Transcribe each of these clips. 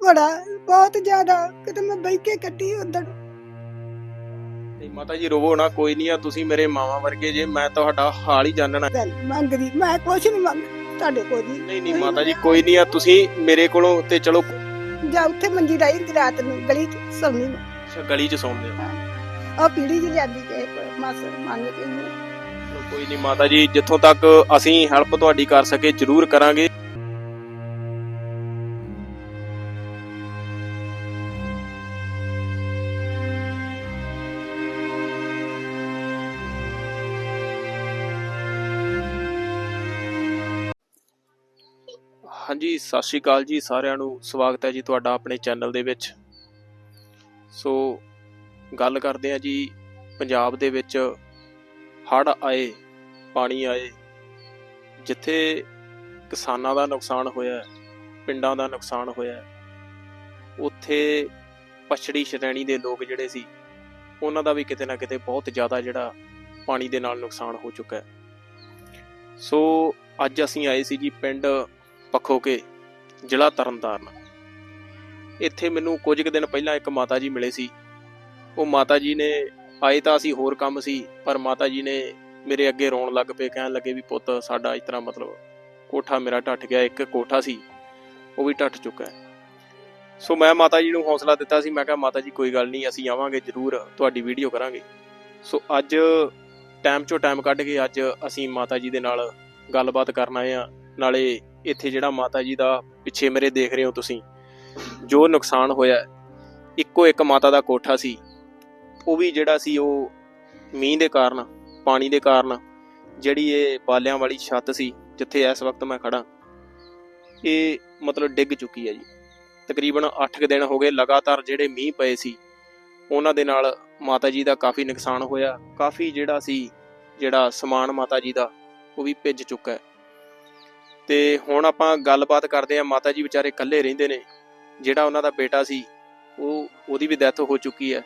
ਬੜਾ ਬਹੁਤ ਜ਼ਿਆਦਾ। ਕਿਤੇ ਮੈਂ ਬਹਿ ਕੇ ਕੱਟੀ ਉਦੋਂ ਨਹੀਂ ਮਾਤਾ ਜੀ ਰੋਵੋ ਨਾ ਕੋਈ ਨਹੀਂ ਆ ਤੁਸੀਂ ਮੇਰੇ ਮਾਵਾ ਵਰਗੇ ਜੇ ਮੈਂ ਤੁਹਾਡਾ ਹਾਲ ਹੀ ਜਾਣਨਾ। ਮੰਗਦੀ ਮੈਂ ਕੁਛ ਨਹੀਂ ਮੰਗ ਤੁਹਾਡੇ ਕੋਲ ਜੀ। ਨਹੀਂ ਨਹੀਂ ਮਾਤਾ ਜੀ ਕੋਈ ਨਹੀਂ ਆ ਤੁਸੀਂ ਮੇਰੇ ਕੋਲੋਂ ਤੇ ਚਲੋ। ਜਾ ਉੱਥੇ ਮੰਜੀ ਡਾਈ ਹੁੰਦੀ ਰਾਤ ਨੂੰ ਗਲੀ ਚ ਸੌਣੀ ਮੈਂ। ਅੱਛਾ, ਗਲੀ 'ਚ ਸੌਂਦੇ ਹੋ। ਉਹ ਪੀੜੀ ਜੀ ਲਿਆਂਦੀ ਕੇ ਮਾਸ ਮੰਗ ਕੇ। ਚਲੋ ਕੋਈ ਨਹੀਂ ਮਾਤਾ ਜੀ ਜਿੱਥੋਂ ਤੱਕ ਅਸੀਂ ਹੈਲਪ ਤੁਹਾਡੀ ਕਰ ਸਕੇ ਜ਼ਰੂਰ ਕਰਾਂਗੇ। ਸਤਿ ਸ਼੍ਰੀ ਅਕਾਲ ਜੀ ਸਾਰਿਆਂ ਨੂੰ। ਸਵਾਗਤ ਹੈ ਜੀ ਤੁਹਾਡਾ ਆਪਣੇ ਚੈਨਲ ਦੇ ਵਿੱਚ। ਸੋ, ਗੱਲ ਕਰਦੇ ਹਾਂ ਜੀ, ਪੰਜਾਬ ਦੇ ਵਿੱਚ ਹੜ੍ਹ ਆਏ, ਪਾਣੀ ਆਏ, ਜਿੱਥੇ ਕਿਸਾਨਾਂ ਦਾ ਨੁਕਸਾਨ ਹੋਇਆ ਪਿੰਡਾਂ ਦਾ ਨੁਕਸਾਨ ਹੋਇਆ ਉੱਥੇ ਪਛੜੀ ਸ਼੍ਰੇਣੀ ਦੇ ਲੋਕ ਜਿਹੜੇ ਸੀ, ਉਹਨਾਂ ਦਾ ਵੀ ਕਿਤੇ ਨਾ ਕਿਤੇ ਬਹੁਤ ਜ਼ਿਆਦਾ ਜਿਹੜਾ ਪਾਣੀ ਦੇ ਨਾਲ ਨੁਕਸਾਨ ਹੋ ਚੁੱਕਾ ਹੈ। ਸੋ, ਅੱਜ ਅਸੀਂ ਆਏ ਸੀ ਜੀ ਪਿੰਡ ਪਖੋਕੇ। ਜ਼ਿਲ੍ਹਾ ਤਰਨਤਾਰਨ। ਇੱਥੇ ਮੈਨੂੰ ਕੁਝ ਕੁ ਦਿਨ ਪਹਿਲਾਂ ਇੱਕ ਮਾਤਾ ਜੀ ਮਿਲੇ ਸੀ। ਉਹ ਮਾਤਾ ਜੀ ਨੇ ਆਏ ਤਾਂ ਅਸੀਂ ਹੋਰ ਕੰਮ ਸੀ, ਪਰ ਮਾਤਾ ਜੀ ਨੇ ਮੇਰੇ ਅੱਗੇ ਰੋਣ ਲੱਗ ਪਏ, ਕਹਿਣ ਲੱਗੇ ਵੀ ਪੁੱਤ ਸਾਡਾ ਇਸ ਤਰ੍ਹਾਂ ਮਤਲਬ ਕੋਠਾ ਮੇਰਾ ਢੱਟ ਗਿਆ, ਇੱਕ ਕੋਠਾ ਸੀ, ਉਹ ਵੀ ਢੱਟ ਚੁੱਕਾ ਹੈ। ਸੋ ਮੈਂ ਮਾਤਾ ਜੀ ਨੂੰ ਹੌਸਲਾ ਦਿੱਤਾ ਸੀ, ਮੈਂ ਕਿਹਾ ਮਾਤਾ ਜੀ ਕੋਈ ਗੱਲ ਨਹੀਂ, ਅਸੀਂ ਆਵਾਂਗੇ ਜ਼ਰੂਰ, ਤੁਹਾਡੀ ਵੀਡੀਓ ਕਰਾਂਗੇ। ਸੋ ਅੱਜ ਟਾਈਮ ਚੋਂ ਟਾਈਮ ਕੱਢ ਕੇ ਅੱਜ ਅਸੀਂ ਮਾਤਾ ਜੀ ਦੇ ਨਾਲ ਗੱਲਬਾਤ ਕਰਨ ਆਏ ਆ ਨਾਲੇ ਇੱਥੇ ਜਿਹੜਾ ਮਾਤਾ ਜੀ ਦਾ ਪਿੱਛੇ ਮੇਰੇ ਦੇਖ ਰਹੇ ਹੋ ਤੁਸੀਂ, ਜੋ ਨੁਕਸਾਨ ਹੋਇਆ, ਇੱਕੋ ਇੱਕ ਮਾਤਾ ਦਾ ਕੋਠਾ ਸੀ। ਉਹ ਵੀ ਜਿਹੜਾ ਸੀ ਉਹ ਮੀਂਹ ਦੇ ਕਾਰਨ, ਪਾਣੀ ਦੇ ਕਾਰਨ, ਜਿਹੜੀ ਇਹ ਬਾਲਿਆਂ ਵਾਲੀ ਛੱਤ ਸੀ, ਜਿੱਥੇ ਇਸ ਵਕਤ ਮੈਂ ਖੜਾ ਇਹ ਮਤਲਬ ਡਿੱਗ ਚੁੱਕੀ ਹੈ ਜੀ। ਤਕਰੀਬਨ 8 ਦਿਨ ਹੋ ਗਏ ਲਗਾਤਾਰ ਜਿਹੜੇ ਮੀਂਹ ਪਏ ਸੀ, ਉਹਨਾਂ ਦੇ ਨਾਲ ਮਾਤਾ ਜੀ ਦਾ ਕਾਫੀ ਨੁਕਸਾਨ ਹੋਇਆ। ਕਾਫੀ ਜਿਹੜਾ ਸੀ, ਜਿਹੜਾ ਸਮਾਨ ਮਾਤਾ ਜੀ ਦਾ, ਉਹ ਵੀ ਭਿੱਜ ਚੁੱਕਾ ਹੈ। ਤੇ ਹੁਣ ਆਪਾਂ ਗੱਲਬਾਤ ਕਰਦੇ ਹਾਂ ਮਾਤਾ ਜੀ ਵਿਚਾਰੇ ਇਕੱਲੇ ਰਹਿੰਦੇ ਨੇ। ਜਿਹੜਾ ਉਹਨਾਂ ਦਾ ਬੇਟਾ ਸੀ, ਉਹ ਉਹਦੀ ਵੀ ਡੈਥ ਹੋ ਚੁੱਕੀ ਹੈ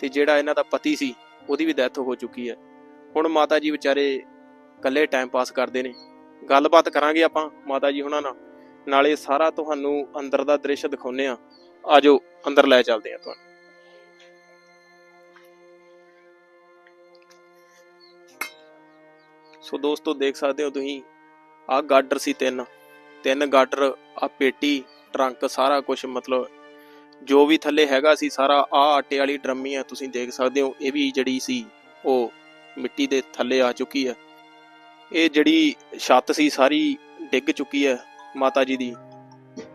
ਤੇ ਜਿਹੜਾ ਇਹਨਾਂ ਦਾ ਪਤੀ ਸੀ, ਉਹਦੀ ਵੀ ਡੈਥ ਹੋ ਚੁੱਕੀ ਹੈ। ਹੁਣ ਮਾਤਾ ਜੀ ਵਿਚਾਰੇ ਇਕੱਲੇ ਟਾਈਮ ਪਾਸ ਕਰਦੇ ਨੇ। ਗੱਲਬਾਤ ਕਰਾਂਗੇ ਆਪਾਂ ਮਾਤਾ ਜੀ ਹੁਣਾਂ ਨਾਲ। ਨਾਲੇ ਸਾਰਾ ਤੁਹਾਨੂੰ ਅੰਦਰ ਦਾ ਦ੍ਰਿਸ਼ ਦਿਖਾਉਨੇ ਆ ਆਜੋ, ਅੰਦਰ ਲੈ ਚੱਲਦੇ ਆ ਤੁਹਾਨੂੰ। ਸੋ ਦੋਸਤੋ, ਦੇਖ ਸਕਦੇ ਹੋ ਤੁਸੀਂ ਆਹ ਗਾਡਰ ਸੀ ਤਿੰਨ। ਤਿੰਨ ਗਾਡਰ ਆ ਪੇਟੀ ਟਰੰਕ ਸਾਰਾ ਕੁਝ ਮਤਲਬ ਜੋ ਵੀ ਥੱਲੇ ਹੈਗਾ ਸੀ ਸਾਰਾ ਆ ਆਟੇ ਵਾਲੀ ਡਰਮੀ ਆ ਤੁਸੀਂ ਦੇਖ ਸਕਦੇ ਹੋ ਇਹ ਵੀ ਜਿਹੜੀ ਸੀ ਉਹ ਮਿੱਟੀ ਦੇ ਥੱਲੇ ਆ ਚੁੱਕੀ ਹੈ ਇਹ ਜਿਹੜੀ ਛੱਤ ਸੀ ਸਾਰੀ ਡਿੱਗ ਚੁੱਕੀ ਹੈ ਮਾਤਾ ਜੀ ਦੀ।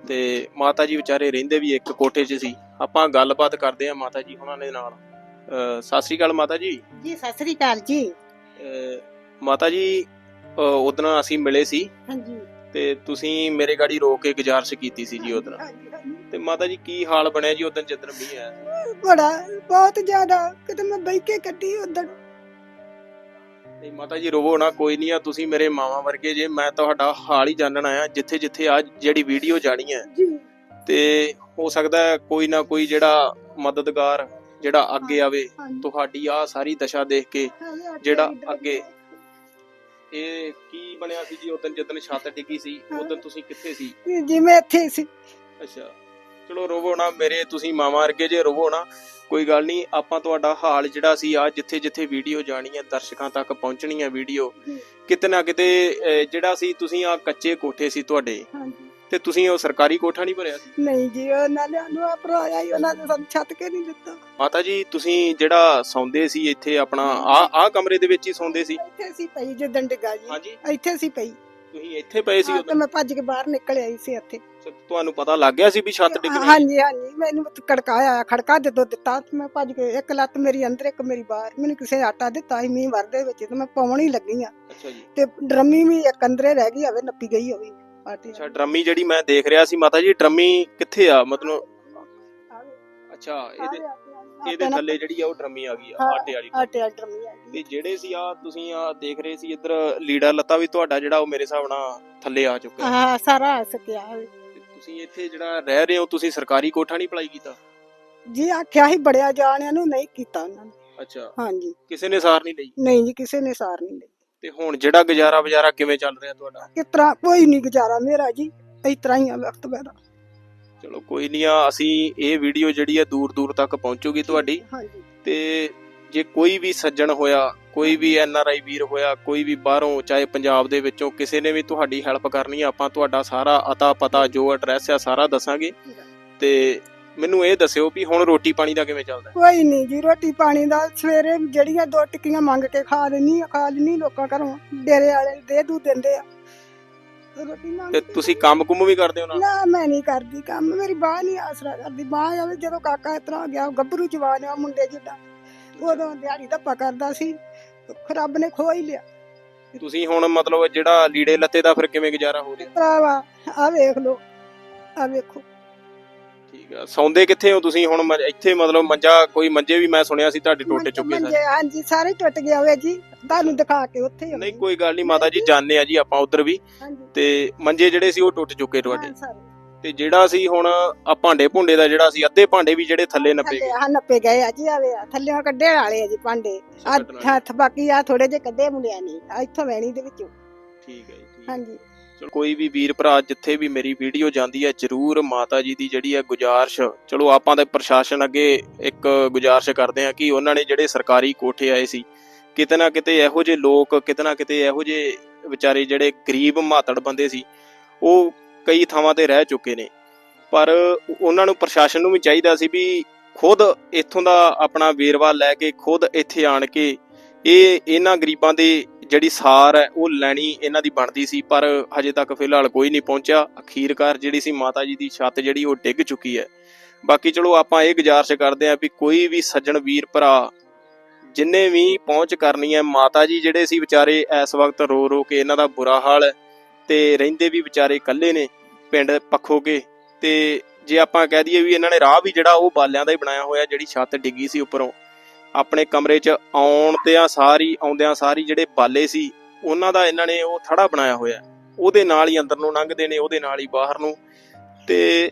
ਤੇ ਮਾਤਾ ਜੀ ਵਿਚਾਰੇ ਰਹਿੰਦੇ ਵੀ ਇੱਕ ਕੋਠੇ 'ਚ ਸੀ। ਆਪਾਂ ਗੱਲਬਾਤ ਕਰਦੇ ਆ ਮਾਤਾ ਜੀ ਉਹਨਾਂ ਦੇ ਨਾਲ। ਸਤਿ ਸ੍ਰੀ ਅਕਾਲ ਮਾਤਾ ਜੀ। ਜੀ ਸਤਿ ਸ੍ਰੀ ਅਕਾਲ ਜੀ। ਮਾਤਾ ਜੀ ਉਦੋਂ ਅਸੀਂ ਮਿਲੇ ਸੀ। ਹਾਂਜੀ। ਤੇ ਤੁਸੀਂ ਮੇਰੇ ਗਾੜੀ ਰੋਕ ਕੇ ਗੁਜ਼ਾਰਿਸ਼ ਕੀਤੀ ਸੀ ਜੀ ਉਦੋਂ। ਤੇ ਮਾਤਾ ਜੀ ਕੀ ਹਾਲ ਬਣਿਆ ਜੀ ਉਦੋਂ ਜਦੋਂ ਮੀਂਹ ਆਇਆ? ਬੜਾ ਬਹੁਤ ਜ਼ਿਆਦਾ। ਕਿਤੇ ਮੈਂ ਬਹਿ ਕੇ ਕੱਟੀ ਉਦੋਂ ਨਹੀਂ ਮਾਤਾ ਜੀ ਰੋਵੋ ਨਾ ਕੋਈ ਨਹੀਂ ਆ ਤੁਸੀਂ ਮੇਰੇ ਮਾਵਾ ਵਰਗੇ ਜੇ ਮੈਂ ਤੁਹਾਡਾ ਹਾਲ ਹੀ ਜਾਣਨ ਆਇਆ ਜਿੱਥੇ ਜਿੱਥੇ ਆ ਜਿਹੜੀ ਵੀਡੀਓ ਜਾਣੀ ਹੈ। ਜੀ। ਤੇ ਹੋ ਸਕਦਾ ਹੈ ਕੋਈ ਨਾ ਕੋਈ ਜਿਹੜਾ ਮਦਦਗਾਰ ਜਿਹੜਾ ਅੱਗੇ ਆਵੇ ਤੁਹਾਡੀ ਆ ਸਾਰੀ ਦਸ਼ਾ ਦੇਖ ਕੇ ਜਿਹੜਾ ਅੱਗੇ ਇਹ ਕੀ ਬਣਿਆ ਸੀ ਜੀ? ਉਦੋਂ ਜਦੋਂ ਛੱਤ ਡਿੱਗੀ ਸੀ ਉਦੋਂ ਤੁਸੀਂ ਕਿੱਥੇ ਸੀ? ਜੀ ਮੈਂ ਇੱਥੇ ਸੀ। ਅੱਛਾ। ਚਲੋ ਰੋਵੋ ਨਾ ਮੇਰੇ ਤੁਸੀਂ ਮਾਵਾਂ ਵਰਗੇ ਜੇ ਰੋਵੋ ਨਾ ਕੋਈ ਗੱਲ ਨਹੀਂ ਆਪਾਂ ਤੁਹਾਡਾ ਹਾਲ ਜਿਹੜਾ ਸੀ ਆ ਜਿੱਥੇ ਜਿੱਥੇ ਵੀਡੀਓ ਜਾਣੀ ਹੈ ਦਰਸ਼ਕਾਂ ਤੱਕ ਪਹੁੰਚਣੀ ਹੈ ਵੀਡੀਓ। ਕਿਤੇ ਨਾ ਕਿਤੇ ਜਿਹੜਾ ਸੀ ਤੁਸੀਂ ਆ ਕੱਚੇ ਕੋਠੇ ਸੀ ਤੁਹਾਡੇ। ਹਾਂਜੀ। ਤੇ ਤੁਸੀਂ ਉਹ ਸਰਕਾਰੀ ਕੋਠਾ ਨਹੀਂ ਭਰਿਆ ਸੀ? ਨਹੀਂ ਜੀ ਉਹਨਾਂ ਨੇ ਸਾਨੂੰ ਆਪਰਾਇਆ ਹੀ ਉਹਨਾਂ ਨੇ ਸਾਨੂੰ ਛੱਤ ਕੇ ਨਹੀਂ ਦਿੱਤਾ। ਮਾਤਾ ਜੀ ਤੁਸੀਂ ਜਿਹੜਾ ਸੌਂਦੇ ਸੀ ਇੱਥੇ ਆਪਣਾ ਆ ਆ ਕਮਰੇ ਦੇ ਵਿੱਚ ਹੀ ਸੌਂਦੇ ਸੀ? ਇੱਥੇ ਸੀ ਪਈ ਜਦੋਂ ਡਿੱਗਾ ਜੀ। ਹਾਂਜੀ। ਇੱਥੇ ਸੀ ਪਈ। ਤੁਸੀਂ ਇੱਥੇ ਪਏ ਸੀ ਹਾਂ, ਤੇ ਉਦੋਂ ਮੈਂ ਭੱਜ ਕੇ ਬਾਹਰ ਨਿਕਲ ਆਈ ਸੀ ਇੱਥੇ। ਤੁਹਾਨੂੰ ਪਤਾ ਲੱਗ ਗਿਆ ਸੀ ਵੀ ਛੱਤ ਡਿੱਗਣੀ ਹੈ? ਹਾਂਜੀ ਹਾਂਜੀ ਮੈਨੂੰ ਕੜਕਾਇਆ ਖੜਕਾ ਜਦੋਂ ਦਿੱਤਾ ਤੇ ਮੈਂ ਭੱਜ ਕੇ ਇੱਕ ਲੱਤ ਮੇਰੀ ਅੰਦਰ ਇੱਕ ਮੇਰੀ ਬਾਹਰ। ਮੈਨੂੰ ਕਿਸੇ ਆਟਾ ਦਿੱਤਾ ਸੀ ਮੀਂਹ ਵਰਦੇ ਵਿੱਚ ਤੇ ਮੈਂ ਪਾਉਣ ਹੀ ਲੱਗੀ ਆ ਅੱਛਾ ਜੀ। ਤੇ ਡਰਮੀ ਵੀ ਇੱਕ ਅੰਦਰੇ ਰਹਿ ਗਈ ਹੋਵੇ ਨੱਪੀ ਗਈ ਹੋਵੇ। ਅੱਛਾ ਡਰਮੀ ਜਿਹੜੀ ਮੈਂ ਦੇਖ ਰਿਹਾ ਸੀ ਮਾਤਾ ਜੀ ਡਰਮੀ ਕਿੱਥੇ ਆ? ਮਤਲਬ ਅੱਛਾ ਇਹਦੇ ਇਹਦੇ ਥੱਲੇ ਜਿਹੜੀ ਆ ਉਹ ਡਰਮੀ ਆ ਗਈ ਆ ਹਾਂ, ਆਟੇ ਵਾਲੀ। ਆਟੇ ਵਾਲੀ ਡਰਮੀ ਆ ਗਈ। ਤੇ ਜਿਹੜੇ ਸੀ ਆ ਤੁਸੀਂ ਆ ਦੇਖ ਰਹੇ ਸੀ ਇੱਧਰ ਲੀੜਾ ਲੱਤਾ ਵੀ ਤੁਹਾਡਾ ਜਿਹੜਾ ਉਹ ਮੇਰੇ ਹਿਸਾਬ ਨਾਲ ਥੱਲੇ ਆ ਚੁੱਕਾ ਹੈ ਹਾਂ ਸਾਰਾ ਆ ਸਕਿਆ ਤੁਸੀਂ ਇੱਥੇ ਜਿਹੜਾ ਰਹਿ ਰਹੇ ਹੋ ਤੁਸੀਂ ਸਰਕਾਰੀ ਕੋਠਾ ਨਹੀਂ ਅਪਲਾਈ ਕੀਤਾ? ਜੀ ਆਖਿਆ ਸੀ ਬੜਿਆ ਜਾਣਿਆਂ ਨੂੰ ਨਹੀਂ ਕੀਤਾ ਉਹਨਾਂ ਨੇ। ਅੱਛਾ। ਹਾਂਜੀ। ਕਿਸੇ ਨੇ ਸਾਰ ਨਹੀਂ ਲਈ? ਨਹੀਂ ਜੀ ਕਿਸੇ ਨੇ ਸਾਰ ਨਹੀਂ ਲਈ। ਤੇ ਹੁਣ ਜਿਹੜਾ ਗੁਜ਼ਾਰਾ ਬਾਜ਼ਾਰਾ ਕਿਵੇਂ ਚੱਲ ਰਿਹਾ ਤੁਹਾਡਾ? ਇਸ ਤਰ੍ਹਾਂ ਕੋਈ ਨਹੀਂ ਗੁਜ਼ਾਰਾ ਮੇਰਾ ਜੀ ਇਸ ਤਰ੍ਹਾਂ ਹੀ ਆ ਵਕਤ ਮੇਰਾ ਚਲੋ ਕੋਈ ਨਹੀਂ ਆ ਅਸੀਂ ਇਹ ਵੀਡੀਓ ਜਿਹੜੀ ਹੈ ਦੂਰ ਦੂਰ ਤੱਕ ਪਹੁੰਚੂਗੀ ਤੁਹਾਡੀ। ਹਾਂਜੀ। ਤੇ ਜੇ ਕੋਈ ਵੀ ਸੱਜਣ ਹੋਇਆ ਕੋਈ ਵੀ ਐਨ ਆਰ ਆਈ ਵੀਰ ਹੋਇਆ ਕੋਈ ਵੀ ਬਾਹਰੋਂ ਚਾਹੇ ਪੰਜਾਬ ਦੇ ਵਿੱਚੋਂ ਕਿਸੇ ਨੇ ਵੀ ਤੁਹਾਡੀ ਹੈਲਪ ਕਰਨੀ ਆ ਆਪਾਂ ਤੁਹਾਡਾ ਸਾਰਾ ਅਤਾ ਪਤਾ ਜੋ ਐਡਰੈਸ ਆ ਸਾਰਾ ਦੱਸਾਂਗੇ। ਤੇ ਮੈਨੂੰ ਇਹ ਦੱਸਿਓ ਵੀ ਹੁਣ ਰੋਟੀ ਪਾਣੀ ਦਾ ਕਿਵੇਂ ਚੱਲਦਾ? ਕੋਈ ਨਹੀਂ ਜੀ ਰੋਟੀ ਪਾਣੀ ਦਾ ਸਵੇਰੇ ਜਿਹੜੀਆਂ ਦੋ ਟਿੱਕੀਆਂ ਮੰਗ ਕੇ ਖਾ ਲੈਣੀ ਖਾ ਲੈਣੀ ਲੋਕਾਂ ਘਰੋਂ। ਡੇਰੇ ਵਾਲੇ ਦੇ ਦੂ ਦਿੰਦੇ ਆ। ਰੋਟੀ ਮੰਗ ਤੇ ਤੁਸੀਂ ਕੰਮ ਕੁੰਮ ਵੀ ਕਰਦੇ ਹੋ ਨਾਲ? ਨਾ ਮੈਂ ਨਹੀਂ ਕਰਦੀ ਕੰਮ ਮੇਰੀ ਬਾਹ ਨਹੀਂ ਆਸਰਾ ਕਰਦੀ। ਬਾਹ ਆਵੇ ਜਦੋਂ ਕਾਕਾ ਇਸ ਤਰ੍ਹਾਂ ਗਿਆ ਗੱਭਰੂ ਜਵਾਨ ਆ ਮੁੰਡੇ ਜਿੱਡਾ ਉਦੋਂ ਦਿਹਾੜੀ ਧੱਪਾ ਕਰਦਾ ਸੀ ਰੱਬ ਨੇ ਖੋ ਹੀ ਲਿਆ। ਤੁਸੀਂ ਹੁਣ ਮਤਲਬ ਜਿਹੜਾ ਲੀੜੇ ਲੱਤੇ ਦਾ ਫਿਰ ਕਿਵੇਂ ਗੁਜ਼ਾਰਾ ਹੋ ਰਿਹਾ? ਭਰਾਵਾ ਆ ਵੇਖ ਲੋ ਆ ਵੇਖੋ। ਠੀਕ ਆ। ਸੌਂਦੇ ਕਿੱਥੇ ਹੋ ਤੁਸੀਂ? ਹੁਣ ਮ- ਇੱਥੇ ਮਤਲਬ ਮੰਜਾ ਕੋਈ ਮੰਜੇ ਵੀ ਮੈਂ ਸੁਣਿਆ ਸੀ ਤੁਹਾਡੇ ਟੁੱਟ ਚੁੱਕੇ ਸਾਰੇ ਮੰਜੇ ਹਾਂਜੀ ਸਾਰੇ ਟੁੱਟ ਗਏ ਹੋਏ ਜੀ। ਤੁਹਾਨੂੰ ਦਿਖਾ ਕੇ ਉੱਥੇ ਹੀ ਨਹੀਂ ਕੋਈ ਗੱਲ ਨਹੀਂ ਮਾਤਾ ਜੀ ਜਾਣਦੇ ਆ ਜੀ ਆਪਾਂ ਉਧਰ ਵੀ। ਤੇ ਮੰਜੇ ਜਿਹੜੇ ਸੀ ਉਹ ਟੁੱਟ ਚੁੱਕੇ ਤੁਹਾਡੇ। ਹਾਂ। ਤੇ ਜਿਹੜਾ ਸੀ ਹੁਣ ਆ ਭਾਂਡੇ ਭੁੰਡੇ ਦਾ ਜਿਹੜਾ ਸੀ ਅੱਧੇ ਭਾਂਡੇ ਵੀ ਜਿਹੜੇ ਥੱਲੇ ਨੱਪੇ ਗਏ। ਆ ਨੱਪੇ ਗਏ ਆ ਜੀ ਆਵੇ ਆ ਥੱਲੇ ਕੱਢੇ ਵਾਲੇ ਆ ਜੀ ਭਾਂਡੇ। ਆ। ਹੱਥ ਬਾਕੀ ਆ ਥੋੜੇ ਜਿਹੇ ਕੱਢੇ ਮੁੰਡਿਆਂ ਨੇ। ਆ ਇੱਥੋਂ ਵੈਣੀ ਦੇ ਵਿੱਚੋਂ। ਠੀਕ ਹੈ ਜੀ ਠੀਕ ਹੈ। ਹਾਂਜੀ। ਚਲੋ ਕੋਈ ਵੀ ਵੀਰ ਭਰਾ, ਜਿੱਥੇ ਵੀ ਮੇਰੀ ਵੀਡੀਓ ਜਾਂਦੀ ਹੈ, ਜਰੂਰ ਮਾਤਾ ਜੀ ਦੀ ਜਿਹੜੀ ਹੈ ਗੁਜ਼ਾਰਸ਼, ਚਲੋ ਆਪਾਂ ਤਾਂ ਪ੍ਰਸ਼ਾਸਨ ਅੱਗੇ ਇੱਕ ਗੁਜ਼ਾਰਸ਼ ਕਰਦੇ ਹਾਂ ਕਿ ਉਹਨਾਂ ਨੇ ਜਿਹੜੇ ਸਰਕਾਰੀ ਕੋਠੇ ਆਏ ਸੀ, ਕਿਤੇ ਨਾ ਕਿਤੇ ਇਹੋ ਜਿਹੇ ਲੋਕ, ਕਿਤੇ ਨਾ ਕਿਤੇ ਇਹੋ ਜਿਹੇ ਵਿਚਾਰੇ ਜਿਹੜੇ ਗਰੀਬ ਮਾਤੜ ਬੰਦੇ ਸੀ, ਉਹ ਕਈ ਥਾਵਾਂ ਤੇ ਰਹਿ ਚੁੱਕੇ ਨੇ। ਪਰ ਉਹਨਾਂ ਨੂੰ ਪ੍ਰਸ਼ਾਸਨ ਨੂੰ ਵੀ ਚਾਹੀਦਾ ਸੀ ਵੀ ਖੁਦ ਇੱਥੋਂ ਦਾ ਆਪਣਾ ਵੇਰਵਾ ਲੈ ਕੇ, ਖੁਦ ਇੱਥੇ ਆਣ ਕੇ ਇਹ ਇਹਨਾਂ ਗਰੀਬਾਂ ਦੇ ਜਿਹੜੀ ਸਾਰ ਹੈ, ਉਹ ਲੈਣੀ ਇਹਨਾਂ ਦੀ ਬਣਦੀ ਸੀ, ਪਰ ਹਜੇ ਤੱਕ ਫਿਲਹਾਲ ਕੋਈ ਨਹੀਂ ਪਹੁੰਚਿਆ। ਅਖੀਰਕਾਰ ਜਿਹੜੀ ਸੀ ਮਾਤਾ ਜੀ ਦੀ ਛੱਤ ਜਿਹੜੀ, ਉਹ ਡਿੱਗ ਚੁੱਕੀ ਹੈ। ਬਾਕੀ ਚਲੋ, ਆਪਾਂ ਇਹ ਗੁਜ਼ਾਰਿਸ਼ ਕਰਦੇ ਆਂ ਵੀ ਕੋਈ ਵੀ ਸੱਜਣ ਵੀਰ ਭਰਾ ਜਿੰਨੇ ਵੀ ਪਹੁੰਚ ਕਰਨੀ ਹੈ, ਮਾਤਾ ਜੀ ਜਿਹੜੇ ਸੀ ਵਿਚਾਰੇ ਇਸ ਵਕਤ ਰੋ ਰੋ ਕੇ ਇਹਨਾਂ ਦਾ ਬੁਰਾ ਹਾਲ ਹੈ ਤੇ ਰਹਿੰਦੇ ਵੀ ਵਿਚਾਰੇ ਇਕੱਲੇ ਨੇ ਪਿੰਡ ਪੱਖੋ ਕੇ ਤੇ ਜੇ ਆਪਾਂ ਕਹਿ ਦਈਏ ਵੀ ਇਹਨਾਂ ਨੇ ਰਾਹ ਵੀ ਜਿਹੜਾ, ਉਹ ਬਾਲਿਆਂ ਦਾ ਹੀ ਬਣਾਇਆ ਹੋਇਆ, ਜਿਹੜੀ ਛੱਤ ਡਿੱਗੀ ਸੀ ਉੱਪਰੋਂ। ਆਪਣੇ ਕਮਰੇ 'ਚ ਆਉਣ ਤੇ ਆ ਸਾਰੀ, ਆਉਂਦਿਆਂ ਸਾਰੀ ਜਿਹੜੇ ਬਾਲੇ ਸੀ, ਉਹਨਾਂ ਦਾ ਇਹਨਾਂ ਨੇ ਉਹ ਥੜਾ ਬਣਾਇਆ ਹੋਇਆ ਉਹਦੇ ਨਾਲ ਹੀ ਅੰਦਰ ਨੂੰ ਲੰਘਦੇ ਨੇ, ਉਹਦੇ ਨਾਲ ਹੀ ਬਾਹਰ ਨੂੰ। ਤੇ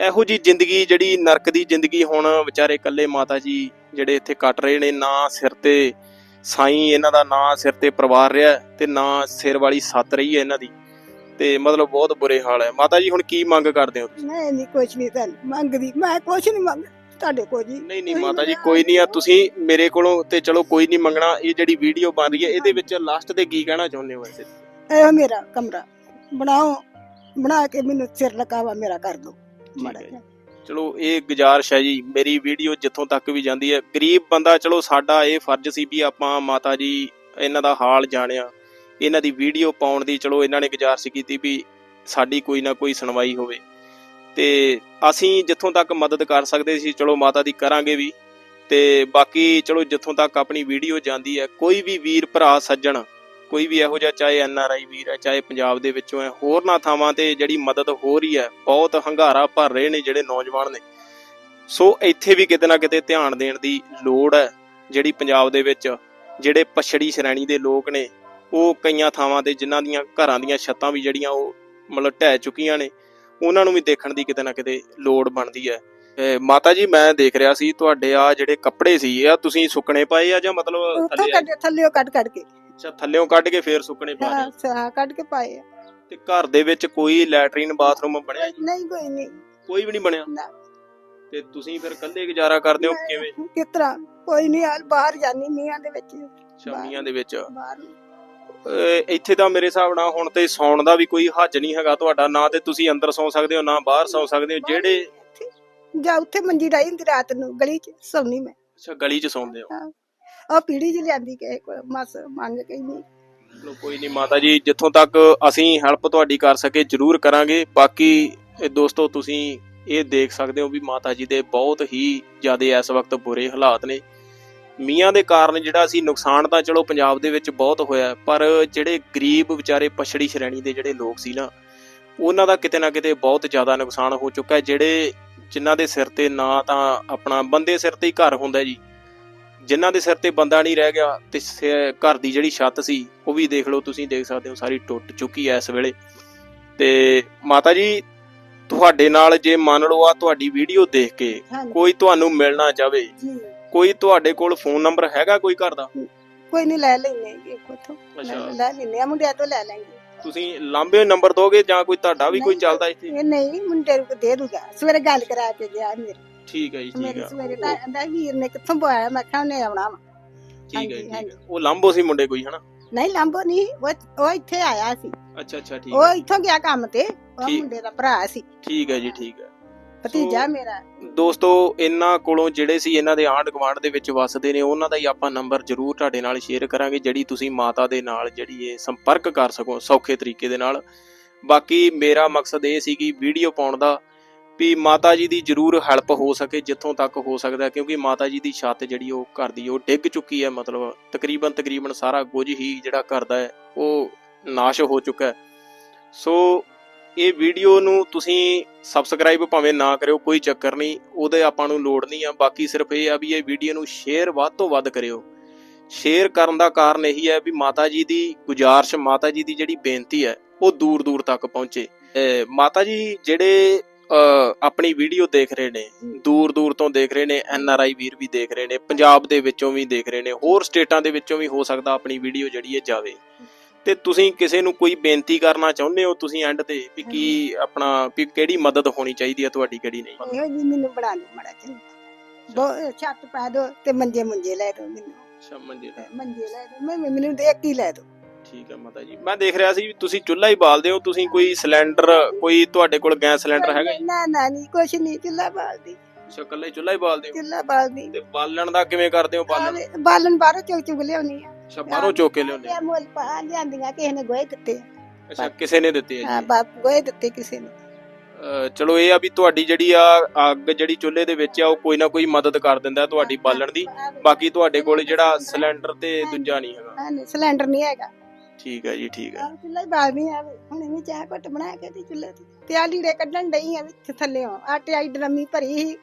ਇਹੋ ਜੀ ਜ਼ਿੰਦਗੀ ਜਿਹੜੀ ਨਰਕ ਦੀ ਜ਼ਿੰਦਗੀ ਹੁਣ ਵਿਚਾਰੇ ਇਕੱਲੇ ਮਾਤਾ ਜੀ ਜਿਹੜੇ ਇੱਥੇ ਕੱਟ ਰਹੇ ਨੇ, ਨਾ ਸਿਰ ਤੇ ਸਾਈ ਇਹਨਾਂ ਦਾ, ਨਾ ਸਿਰ ਤੇ ਪਰਿਵਾਰ ਰਿਹਾ ਤੇ ਨਾ ਸਿਰ ਵਾਲੀ ਸੱਤ ਰਹੀ ਹੈ ਇਹਨਾਂ ਦੀ। ਤੇ ਮਤਲਬ ਬਹੁਤ ਬੁਰੇ ਹਾਲ ਹੈ। ਮਾਤਾ ਜੀ, ਹੁਣ ਕੀ ਮੰਗ ਕਰਦੇ ਹੋ ਤੁਸੀਂ? ਮੈਂ ਨਹੀਂ ਕੁਛ ਨਹੀਂ ਤੈਨੂੰ ਮੰਗਦੀ, ਮੈਂ ਕੁਛ ਨਹੀਂ ਮੰਗ ਤੁਹਾਡੇ ਕੋਲ ਜੀ। ਨਹੀਂ ਨਹੀਂ ਤੁਸੀਂ ਮਾਤਾ ਜੀ ਕੋਈ ਨਹੀਂ ਆ ਤੁਸੀਂ ਮੇਰੇ ਕੋਲੋਂ ਤੇ ਚਲੋ ਕੋਈ ਨਹੀਂ ਮੰਗਣਾ ਇਹ ਜਿਹੜੀ ਵੀਡੀਓ ਬਣ ਰਹੀ ਹੈ ਇਹਦੇ ਵਿੱਚ ਲਾਸਟ ਤੇ ਕੀ ਕਹਿਣਾ ਚਾਹੁੰਦੇ ਹੋ ਵੈਸੇ? ਇਹ ਮੇਰਾ ਕਮਰਾ। ਬਣਾਓ ਬਣਾ ਕੇ ਮੈਨੂੰ ਸਿਰ ਲਕਾਵਾ ਮੇਰਾ ਕਰ ਦੋ ਮਾੜਾ। ਜਿਹਾ। ਚਲੋ ਇਹ ਗੁਜ਼ਾਰਿਸ਼ ਹੈ ਜੀ ਮੇਰੀ ਵੀਡੀਓ ਜਿੱਥੋਂ ਤੱਕ ਵੀ ਜਾਂਦੀ ਹੈ। ਗਰੀਬ ਬੰਦਾ ਚਲੋ ਸਾਡਾ ਇਹ ਫਰਜ਼ ਸੀ ਵੀ ਆਪਾਂ ਮਾਤਾ ਜੀ ਇਹਨਾਂ ਦਾ ਹਾਲ ਜਾਣਿਆ। ਇਹਨਾਂ ਦੀ ਵੀਡੀਓ ਪਾਉਣ ਦੀ ਚਲੋ ਇਹਨਾਂ ਨੇ ਗੁਜ਼ਾਰਿਸ਼ ਕੀਤੀ ਵੀ ਸਾਡੀ ਕੋਈ ਨਾ ਕੋਈ ਸੁਣਵਾਈ ਹੋਵੇ। ਤੇ ਅਸੀਂ ਜਿੱਥੋਂ ਤੱਕ ਮਦਦ ਕਰ ਸਕਦੇ ਸੀ, ਚਲੋ ਮਾਤਾ ਦੀ ਕਰਾਂਗੇ ਵੀ। ਤੇ ਬਾਕੀ ਚਲੋ ਜਿੱਥੋਂ ਤੱਕ ਆਪਣੀ ਵੀਡੀਓ ਜਾਂਦੀ ਹੈ, ਕੋਈ ਵੀ ਵੀਰ, ਭਰਾ, ਸੱਜਣ, ਕੋਈ ਵੀ ਇਹੋ ਜਿਹਾ ਚਾਹੇ ਐਨ ਆਰ ਆਈ ਵੀਰ ਹੈ, ਚਾਹੇ ਪੰਜਾਬ ਦੇ ਵਿੱਚੋਂ ਹੈ, ਹੋਰ ਨਾ ਥਾਵਾਂ ਤੇ ਜਿਹੜੀ ਮਦਦ ਹੋ ਰਹੀ ਹੈ, ਬਹੁਤ ਹੰਗਾਰਾ ਭਰ ਰਹੇ ਨੇ ਜਿਹੜੇ ਨੌਜਵਾਨ ਨੇ। ਸੋ ਇੱਥੇ ਵੀ ਕਿਤੇ ਨਾ ਕਿਤੇ ਧਿਆਨ ਦੇਣ ਦੀ ਲੋੜ ਹੈ, ਜਿਹੜੀ ਪੰਜਾਬ ਦੇ ਵਿੱਚ ਜਿਹੜੇ ਪਛੜੀ ਸ਼੍ਰੇਣੀ ਦੇ ਲੋਕ ਨੇ, ਉਹ ਕਈਆਂ ਥਾਵਾਂ ਤੇ ਜਿਨ੍ਹਾਂ ਦੀਆਂ ਘਰਾਂ ਦੀਆਂ ਛੱਤਾਂ ਵੀ ਜਿਹੜੀਆਂ ਉਹ ਮਤਲਬ ਢਹਿ ਚੁੱਕੀਆਂ ਨੇ ਉਹਨਾਂ ਨੂੰ ਵੀ ਦੇਖਣ ਦੀ ਕਿਤੇ ਨਾ ਕਿਤੇ ਲੋੜ ਬਣਦੀ ਹੈ। ਮਾਤਾ ਜੀ ਮੈਂ ਦੇਖ ਰਿਹਾ ਸੀ ਤੁਹਾਡੇ ਆ ਜਿਹੜੇ ਕੱਪੜੇ ਸੀ ਇਹ ਤੁਸੀਂ ਸੁੱਕਣੇ ਪਾਏ ਆ ਜਾਂ ਮਤਲਬ ਉੱਥੋਂ ਥੱਲੇ ਕੱਢ ਕੇ। ਅੱਛਾ ਥੱਲਿਓਂ ਕੱਢ ਕੇ ਫੇਰ ਸੁੱਕਣੇ ਪਾ ਹਾਂ ਕੱਢ ਕੇ ਪਾਏ ਆ। ਤੇ ਘਰ ਦੇ ਵਿੱਚ ਕੋਈ ਲੈਟਰੀਨ ਬਾਥਰੂਮ ਬਣਿਆ? ਜੀ ਨਹੀਂ ਕੋਈ ਨਹੀਂ। ਕੋਈ ਵੀ ਨਹੀਂ ਬਣਿਆ। ਤੇ ਤੁਸੀਂ ਫਿਰ ਇਕੱਲੇ ਗੁਜ਼ਾਰਾ ਕਰਦੇ ਹੋ ਕਿਵੇਂ? ਕਿਸ ਤਰ੍ਹਾਂ? ਕੋਈ ਨਹੀਂ ਹਾਲ ਬਾਹਰ ਜਾਨੀ ਮੀਆਂ ਦੇ ਵਿੱਚ। ਸ਼ਾਮੀਆਂ ਦੇ ਵਿੱਚ। ਬਾਹਰ। ਇੱਥੇ ਤਾਂ ਮੇਰੇ ਹਿਸਾਬ ਨਾਲ ਹੁਣ ਤੇ ਸੌਣ ਦਾ ਵੀ ਕੋਈ ਹੱਜ ਨਹੀਂ ਹੈਗਾ ਤੁਹਾਡਾ ਨਾ ਤੇ ਤੁਸੀਂ ਅੰਦਰ ਸੌ ਸਕਦੇ ਹੋ ਨਾ ਬਾਹਰ ਸੌ ਸਕਦੇ ਹੋ ਜਿਹੜੇ ਜਾ ਉੱਥੇ ਮੰਜੀ ਡਾਈ ਹੁੰਦੀ ਰਾਤ ਨੂੰ ਗਲੀ 'ਚ ਸੌਣੀ ਮੈਂ। ਅੱਛਾ ਗਲੀ 'ਚ ਸੌਂਦੇ ਹੋ। ਉਹ ਪੀੜੀ 'ਚ ਲਿਆਂਦੀ ਕਿ ਮਸ ਮੰਗ ਕੇ ਨਹੀਂ। ਚਲੋ ਕੋਈ ਨਹੀਂ ਮਾਤਾ ਜੀ ਜਿੱਥੋਂ ਤੱਕ ਅਸੀਂ ਹੈਲਪ ਤੁਹਾਡੀ ਕਰ ਸਕੇ ਜ਼ਰੂਰ ਕਰਾਂਗੇ। ਬਾਕੀ ਇਹ ਦੋਸਤੋ ਤੁਸੀਂ ਇਹ ਦੇਖ ਸਕਦੇ ਹੋ ਵੀ ਮਾਤਾ ਜੀ ਦੇ ਬਹੁਤ ਹੀ ਜ਼ਿਆਦਾ ਇਸ ਵਕਤ ਬੁਰੇ ਹਾਲਾਤ ਨੇ। ਮੀਆਂ ਦੇ ਕਾਰਨ ਜਿਹੜਾ ਸੀ ਨੁਕਸਾਨ ਤਾਂ ਚਲੋ ਪੰਜਾਬ ਦੇ ਵਿੱਚ ਬਹੁਤ ਹੋਇਆ ਪਰ ਜਿਹੜੇ ਗਰੀਬ ਵਿਚਾਰੇ ਪਛੜੀ ਸ਼੍ਰੇਣੀ ਦੇ ਜਿਹੜੇ ਲੋਕ ਸੀ ਨਾ ਉਹਨਾਂ ਦਾ ਕਿਤੇ ਨਾ ਕਿਤੇ ਬਹੁਤ ਜ਼ਿਆਦਾ ਨੁਕਸਾਨ ਹੋ ਚੁੱਕਾ ਹੈ। ਜਿਹੜੇ ਜਿਨ੍ਹਾਂ ਦੇ ਸਿਰ ਤੇ ਨਾ ਤਾਂ ਆਪਣਾ ਬੰਦੇ ਸਿਰ ਤੇ ਹੀ ਘਰ ਹੁੰਦਾ ਜੀ। ਜਿਨ੍ਹਾਂ ਦੇ ਸਿਰ ਤੇ ਬੰਦਾ ਨਹੀਂ ਰਹਿ ਗਿਆ ਤੇ ਘਰ ਦੀ ਜਿਹੜੀ ਛੱਤ ਸੀ ਉਹ ਵੀ ਦੇਖ ਲਓ ਤੁਸੀਂ ਦੇਖ ਸਕਦੇ ਹੋ ਸਾਰੀ ਟੁੱਟ ਚੁੱਕੀ ਐ ਇਸ ਵੇਲੇ। ਤੇ ਮਾਤਾ ਜੀ ਤੁਹਾਡੇ ਨਾਲ ਜੇ ਮੰਨ ਲਓ ਆ ਤੁਹਾਡੀ ਵੀਡੀਓ ਦੇਖ ਕੇ ਕੋਈ ਤੁਹਾਨੂੰ ਮਿਲਣਾ ਚਾਹਵੇ ਜੀ। ਕੋਈ ਤੁਹਾਡੇ ਕੋਲ ਫੋਨ ਨੰਬਰ ਹੈਗਾ ਕੋਈ ਘਰ ਦਾ? ਕੋਈ ਨਹੀਂ ਲੈ ਲੈਣੇ ਇੱਕ ਉਥੋਂ। ਅੱਛਾ। ਲੈ ਲੈਣੇ ਆ ਮੁੰਡਿਆਂ ਤੋਂ ਲੈ ਲੈਂਗੇ ਤੁਸੀਂ ਲਾਂਬੇ ਨੰਬਰ ਦੋਗੇ ਜਾਂ ਕੋਈ ਤੁਹਾਡਾ ਵੀ ਕੋਈ ਨਹੀਂ। ਚੱਲਦਾ ਇੱਥੇ? ਇਹ ਨਹੀਂ ਮੁੰਡੇ ਨੂੰ ਦੇ ਦੂਗਾ। ਸਵੇਰੇ ਗੱਲ ਕਰਾ ਕੇ ਗਿਆ ਮੇਰੇ ਠੀਕ ਹੈ ਜੀ ਠੀਕ ਮੇਰੇ ਹੈ ਸਵੇਰੇ ਤਾਂ ਆਂਦਾ ਵੀਰ ਨੇ ਕਿੱਥੋਂ ਬੁਆਇਆ ਮੈਂ ਕਿਹਾ ਉਹਨੇ ਆਉਣਾ ਵਾ। ਠੀਕ ਹੈ ਜੀ, ਠੀਕ। ਹੈ। ਉਹ ਲਾਂਬੋ ਸੀ ਮੁੰਡੇ ਕੋਈ ਹਨਾ? ਨਹੀਂ ਲਾਂਬੋ ਨਹੀਂ। ਉਹ ਉਹ ਇੱਥੇ ਆਇਆ ਸੀ। ਅੱਛਾ ਅੱਛਾ ਠੀਕ ਉਹ ਹੈ। ਇੱਥੋਂ ਗਿਆ ਕੰਮ ਤੇ। ਉਹ ਠੀਕ। ਮੁੰਡੇ ਦਾ ਭਰਾ ਸੀ। ਠੀਕ ਹੈ ਜੀ ਠੀਕ ਹੈ। ਭਤੀਜਾ ਮੇਰਾ। ਦੋਸਤੋ ਇਹਨਾਂ ਕੋਲੋਂ ਜਿਹੜੇ ਸੀ ਇਹਨਾਂ ਦੇ ਆਂਢ ਗੁਆਂਢ ਦੇ ਵਿੱਚ ਵੱਸਦੇ ਨੇ ਉਹਨਾਂ ਦਾ ਹੀ ਆਪਾਂ ਨੰਬਰ ਜ਼ਰੂਰ ਤੁਹਾਡੇ ਨਾਲ ਸ਼ੇਅਰ ਕਰਾਂਗੇ ਜਿਹੜੀ ਤੁਸੀਂ ਮਾਤਾ ਦੇ ਨਾਲ ਜਿਹੜੀ ਇਹ ਸੰਪਰਕ ਕਰ ਸਕੋ ਸੌਖੇ ਤਰੀਕੇ ਦੇ ਨਾਲ। ਬਾਕੀ ਮੇਰਾ ਮਕਸਦ ਇਹ ਸੀ ਕਿ ਵੀਡੀਓ ਪਾਉਣ ਦਾ ਵੀ ਮਾਤਾ ਜੀ ਦੀ ਜ਼ਰੂਰ ਹੈਲਪ ਹੋ ਸਕੇ ਜਿੱਥੋਂ ਤੱਕ ਹੋ ਸਕਦਾ ਕਿਉਂਕਿ ਮਾਤਾ ਜੀ ਦੀ ਛੱਤ ਜਿਹੜੀ ਉਹ ਘਰ ਦੀ ਉਹ ਡਿੱਗ ਚੁੱਕੀ ਹੈ ਮਤਲਬ ਤਕਰੀਬਨ ਤਕਰੀਬਨ ਸਾਰਾ ਕੁਝ ਹੀ ਜਿਹੜਾ ਘਰ ਦਾ ਹੈ ਉਹ ਨਾਸ਼ ਹੋ ਚੁੱਕਾ ਹੈ। ਸੋ ਇਹ ਵੀਡੀਓ ਨੂੰ ਤੁਸੀਂ ਸਬਸਕ੍ਰਾਈਬ ਭਾਵੇਂ ਨਾ ਕਰਿਓ, ਕੋਈ ਚੱਕਰ ਨਹੀਂ, ਉਹਦੇ ਆਪਾਂ ਨੂੰ ਲੋੜ ਨਹੀਂ ਆ। ਬਾਕੀ ਸਿਰਫ ਇਹ ਆ ਵੀ ਇਹ ਵੀਡੀਓ ਨੂੰ ਸ਼ੇਅਰ ਵੱਧ ਤੋਂ ਵੱਧ ਕਰਿਓ। ਸ਼ੇਅਰ ਕਰਨ ਦਾ ਕਾਰਨ ਇਹੀ ਹੈ ਵੀ ਮਾਤਾ ਜੀ ਦੀ ਗੁਜ਼ਾਰਿਸ਼, ਮਾਤਾ ਜੀ ਦੀ ਜਿਹੜੀ ਬੇਨਤੀ ਹੈ, ਉਹ ਦੂਰ ਦੂਰ ਤੱਕ ਪਹੁੰਚੇ। ਮਾਤਾ ਜੀ ਜਿਹੜੇ ਅਹ ਆਪਣੀ ਵੀਡੀਓ ਦੇਖ ਰਹੇ ਨੇ, ਦੂਰ ਦੂਰ ਤੋਂ ਦੇਖ ਰਹੇ ਨੇ, ਐਨ ਆਰ ਆਈ ਵੀਰ ਵੀ ਦੇਖ ਰਹੇ ਨੇ, ਪੰਜਾਬ ਦੇ ਵਿੱਚੋਂ ਵੀ ਦੇਖ ਰਹੇ ਨੇ, ਹੋਰ ਸਟੇਟਾਂ ਦੇ ਵਿੱਚੋਂ ਵੀ ਹੋ ਸਕਦਾ ਆਪਣੀ ਵੀਡੀਓ ਜਿਹੜੀ ਹੈ ਜਾਵੇ। ਤੇ ਤੁਸੀਂ ਕਿਸੇ ਨੂੰ ਕੋਈ ਬੇਨਤੀ ਕਰਨਾ ਚਾਹੁੰਦੇ ਹੋ ਤੁਸੀਂ ਐਂਡ ਤੇ ਵੀ ਕੀ ਆਪਣਾ ਵੀ ਕਿਹੜੀ ਮਦਦ ਹੋਣੀ ਚਾਹੀਦੀ ਹੈ ਤੁਹਾਡੀ ਕਿਹੜੀ ਨਹੀਂ? ਇਹੋ ਜੀ ਮੈਨੂੰ ਬਣਾ ਦਿਓ ਮੜਾ ਚੰਗਾ ਬਹੁਤ ਛੱਤ ਪਾ ਦਿਓ ਤੇ ਮੰਜੇ ਮੁੰਜੇ ਲੈ ਦਿਓ ਮੈਨੂੰ। ਸ਼ਮਨ ਜੀ ਮੰਜੇ ਲੈ ਦਿਓ। ਮੈਂ ਮੈਨੂੰ ਦੇਖ ਕੇ ਹੀ ਲੈ ਦਿਓ। ਠੀਕ ਹੈ ਮਾਤਾ ਜੀ। ਮੈਂ ਦੇਖ ਰਿਹਾ ਸੀ ਤੁਸੀਂ ਚੁੱਲ੍ਹਾ ਹੀ ਬਾਲਦੇ ਹੋ ਤੁਸੀਂ ਕੋਈ ਸਿਲੰਡਰ ਕੋਈ ਤੁਹਾਡੇ ਕੋਲ ਗੈਸ ਸਿਲੰਡਰ ਹੈਗਾ? ਨਾ ਨਾ ਨਹੀਂ ਕੁਛ ਨਹੀਂ ਚੁੱਲਾ ਬਾਲਦੀ। ਅੱਛਾ ਇਕੱਲੇ ਚੁੱਲ੍ਹਾ ਹੀ ਬਾਲਦੇ ਹੋ? ਚੁੱਲਾ ਬਾਲਦੀ। ਤੇ ਬਾਲਣ ਦਾ ਕਿਵੇਂ ਕਰਦੇ ਹੋ ਬਾਲਣ? ਬਾਲਣ ਬਾਹਰੋਂ ਚੁੱਕ ਚੁੱਕ ਲਿਆਉਣੀ ਆ ਅੱਛਾ ਬਾਹਰੋਂ ਚੋਕ ਕੇ ਲਿਆਉਂਦੇ ਮੁੱਲ ਪਾ ਲਿਆਂਦੀਆਂ ਕਿਸੇ ਨੇ ਗੋਏ ਦਿੱਤੇ। ਅੱਛਾ ਕਿਸੇ ਨੇ ਦਿੱਤੇ ਹਾਂ ਹੈ ਜੀ ਬਾਪ ਗੋਏ ਦਿੱਤੇ ਕਿਸੇ ਨੇ। ਅਹ ਚਲੋ ਇਹ ਆ ਵੀ ਤੁਹਾਡੀ ਜਿਹੜੀ ਆ ਅੱਗ ਜਿਹੜੀ ਚੁੱਲ੍ਹੇ ਦੇ ਵਿੱਚ ਆ ਉਹ ਕੋਈ ਨਾ ਕੋਈ ਮਦਦ ਕਰ ਦਿੰਦਾ ਤੁਹਾਡੀ ਬਾਲਣ ਦੀ। ਬਾਕੀ ਤੁਹਾਡੇ ਕੋਲ ਜਿਹੜਾ ਸਿਲੰਡਰ ਤੇ ਦੂਜਾ ਨਹੀਂ ਹੈਗਾ। ਹਾਂ ਨਹੀਂ ਸਿਲੰਡਰ ਨਹੀਂ ਹੈਗਾ। ਠੀਕ ਹੈ ਜੀ ਠੀਕ ਹੈ। ਆਹ ਚੁੱਲਾ ਹੀ ਬਾਲਦੀ ਆ ਹੁਣ ਵੀ ਚਾਹ ਘੁੱਟ ਬਣਾ ਕੇ ਤੇ ਚੁੱਲੇ ਤੇ। ਤੇ ਆ ਲੀੜੇ ਕੱਢਣ ਡਈ ਆ ਵਿੱਚ ਥੱਲੇ। ਆਟੇ ਆਈ ਡਰਮੀ ਭਰੀ ਸੀ।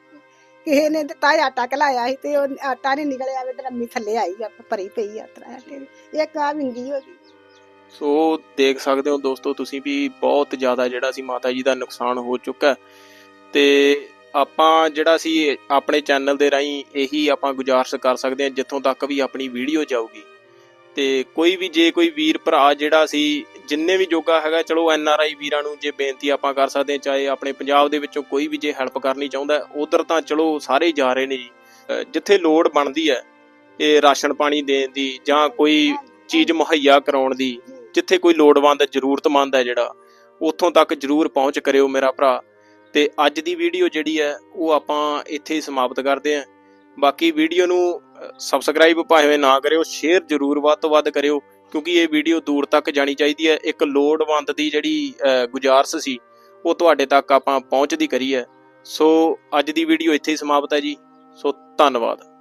ਕਿਸੇ ਨੇ ਦਿੱਤਾ ਆਟਾ ਕਲਾਇਆ ਸੀ ਤੇ ਉਹ ਆਟਾ ਨਹੀਂ ਨਿਕਲਿਆ ਵੀ ਡਰਮੀ ਥੱਲੇ ਆਈ ਆ, ਭਰੀ ਪਈ ਆ ਤਰਾ ਆਟੇ ਦੀ ਇੱਕ ਆ ਵਿੰਗੀ ਹੋ ਗਈ। ਸੋ ਦੇਖ ਸਕਦੇ ਹੋ ਦੋਸਤੋ, ਤੁਸੀਂ ਵੀ ਬਹੁਤ ਜ਼ਿਆਦਾ ਜਿਹੜਾ ਸੀ ਮਾਤਾ ਜੀ ਦਾ ਨੁਕਸਾਨ ਹੋ ਚੁੱਕਾ ਤੇ ਆਪਾਂ ਜਿਹੜਾ ਸੀ, ਆਪਣੇ ਚੈਨਲ ਦੇ ਰਾਹੀਂ ਇਹੀ ਆਪਾਂ ਗੁਜ਼ਾਰਿਸ਼ ਕਰ ਸਕਦੇ ਹਾਂ, ਜਿੱਥੋਂ ਤੱਕ ਵੀ ਆਪਣੀ ਵੀਡੀਓ ਜਾਊਗੀ। ਤੇ ਕੋਈ ਵੀ ਜੇ ਕੋਈ ਵੀਰ ਭਰਾ ਜਿਹੜਾ ਸੀ, ਜਿੰਨੇ ਵੀ ਜੋਗਾ ਹੈਗਾ, ਚਲੋ ਐਨ ਆਰ ਆਈ ਵੀਰਾਂ ਨੂੰ ਜੇ ਬੇਨਤੀ ਆਪਾਂ ਕਰ ਸਕਦੇ ਹਾਂ, ਚਾਹੇ ਆਪਣੇ ਪੰਜਾਬ ਦੇ ਵਿੱਚੋਂ ਕੋਈ ਵੀ ਜੇ ਹੈਲਪ ਕਰਨੀ ਚਾਹੁੰਦਾ ਉਧਰ ਤਾਂ ਚਲੋ ਸਾਰੇ ਜਾ ਰਹੇ ਨੇ ਜੀ। ਜਿੱਥੇ ਲੋੜ ਬਣਦੀ ਹੈ, ਇਹ ਰਾਸ਼ਨ ਪਾਣੀ ਦੇਣ ਦੀ ਜਾਂ ਕੋਈ ਚੀਜ਼ ਮੁਹੱਈਆ ਕਰਾਉਣ ਦੀ, ਜਿੱਥੇ ਕੋਈ ਲੋੜਵੰਦ, ਜ਼ਰੂਰਤਮੰਦ ਹੈ ਜਿਹੜਾ, ਉੱਥੋਂ ਤੱਕ ਜ਼ਰੂਰ ਪਹੁੰਚ ਕਰਿਓ ਮੇਰਾ ਭਰਾ। ਤੇ ਅੱਜ ਦੀ ਵੀਡੀਓ ਜਿਹੜੀ ਹੈ, ਉਹ ਆਪਾਂ ਇੱਥੇ ਹੀ ਸਮਾਪਤ ਕਰਦੇ ਹਾਂ। ਬਾਕੀ ਵੀਡੀਓ ਨੂੰ ਸਬਸਕ੍ਰਾਈਬ ਭਾਵੇਂ ਨਾ ਕਰਿਓ ਸ਼ੇਅਰ ਜ਼ਰੂਰ ਵੱਧ ਤੋਂ ਵੱਧ ਕਰਿਓ, ਕਿਉਂਕਿ ਇਹ ਵੀਡੀਓ ਦੂਰ ਤੱਕ ਜਾਣੀ ਚਾਹੀਦੀ ਹੈ। ਇੱਕ ਲੋੜਵੰਦ ਦੀ ਜਿਹੜੀ ਗੁਜ਼ਾਰਸ਼ ਸੀ, ਉਹ ਤੁਹਾਡੇ ਤੱਕ ਆਪਾਂ ਪਹੁੰਚਦੀ ਕਰੀ ਹੈ। ਸੋ, ਅੱਜ ਦੀ ਵੀਡੀਓ ਇੱਥੇ ਹੀ ਸਮਾਪਤ ਹੈ ਜੀ। ਸੋ, ਧੰਨਵਾਦ।